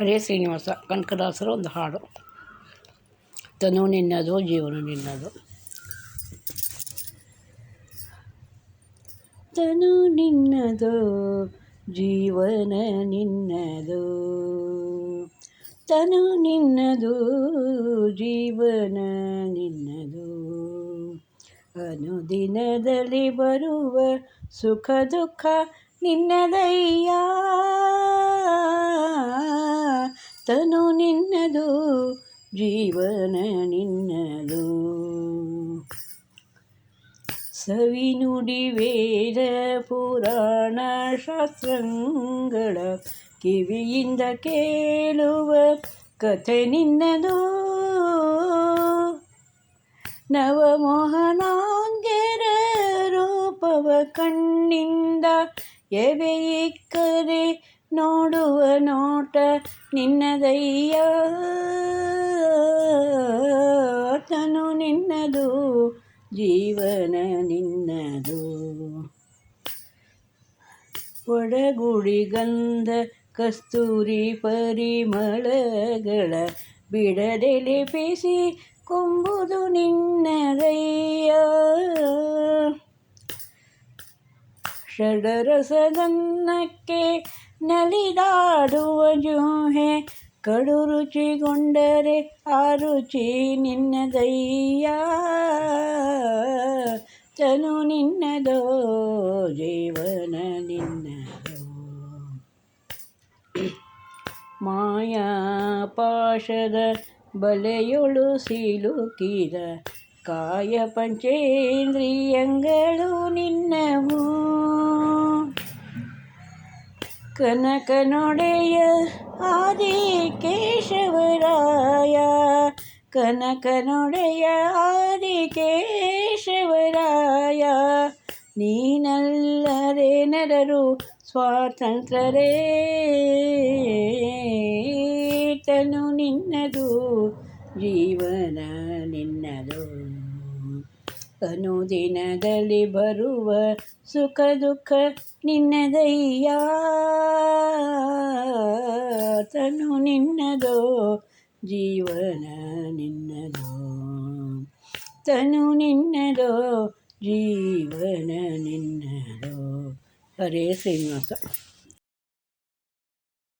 ಹರೇ ಶ್ರೀನಿವಾಸ, ಕನಕದಾಸರ ಒಂದು ಹಾಡು. ತನು ನಿನ್ನದು, ಜೀವನ ನಿನ್ನದು. ತನು ನಿನ್ನದು, ಜೀವನ ನಿನ್ನದು. ತನು ನಿನ್ನದು, ಜೀವನ ನಿನ್ನದು. ಅನುದಿನದಲ್ಲಿ ಬರುವ ಸುಖ ದುಃಖ ನಿನ್ನದಯ್ಯ. ತನು ನಿನ್ನದು, ಜೀವನ ನಿನ್ನದು. ಸವಿನುಡಿ ವೇದ ಪುರಾಣ ಶಾಸ್ತ್ರಗಳ ಕಿವಿಯಿಂದ ಕೇಳುವ ಕಥೆ ನಿನ್ನದು. ನವಮೋಹನಾಂಗ್ಯರ ರೂಪವ ಕಣ್ಣಿಂದ ಎವೆಯಿಕ್ಕರೆ ನೋಡುವ ನೋಟ ನಿನ್ನದಯ್ಯ. ತನು ನಿನ್ನದು, ಜೀವನ ನಿನ್ನದು. ಒಡಗುಡಿ ಗಂಧ, ಕಸ್ತೂರಿ ಪರಿಮಳಗಳ ಬಿಡದೆ ಲಿಪಿಸಿ ಕೊಂಬುದು ನಿನ್ನದಯ್ಯ. ಷಡರಸದನ್ನಕ್ಕೆ ನಲಿದಾಡುವ ಜೂಹೆ ಕಡು ರುಚಿಗೊಂಡರೆ ಆ ರುಚಿ ನಿನ್ನದಯ್ಯ. ತನು ನಿನ್ನದೋ, ಜೀವನ ನಿನ್ನದೋ. ಮಾಯಾ ಪಾಶದ ಬಲೆಯೊಳು ಸಿಲುಕಿದ ಕಾಯ ಪಂಚೇಂದ್ರಿಯಂಗಳು ಕನಕನೊಡೆಯ ಆದಿ ಕೇಶವರಾಯ ಕನಕನೊಡೆಯ ಆದಿ ಕೇಶವರಾಯ ನೀನಲ್ಲರೇ ನರರು ಸ್ವಾತಂತ್ರ್ಯರೇ. ತನು ನಿನ್ನದು ಜೀವನ ನಿನ್ನದು. ಅನುದಿನದಲ್ಲಿ ಬರುವ ಸುಖ ದುಃಖ ನಿನ್ನದಯ್ಯ ತನು ನಿನ್ನದೋ ಜೀವನ ನಿನ್ನದೋ ತನು ನಿನ್ನದೋ ಜೀವನ ನಿನ್ನದೋ ಹರೇ ಶ್ರೀನಿವಾಸ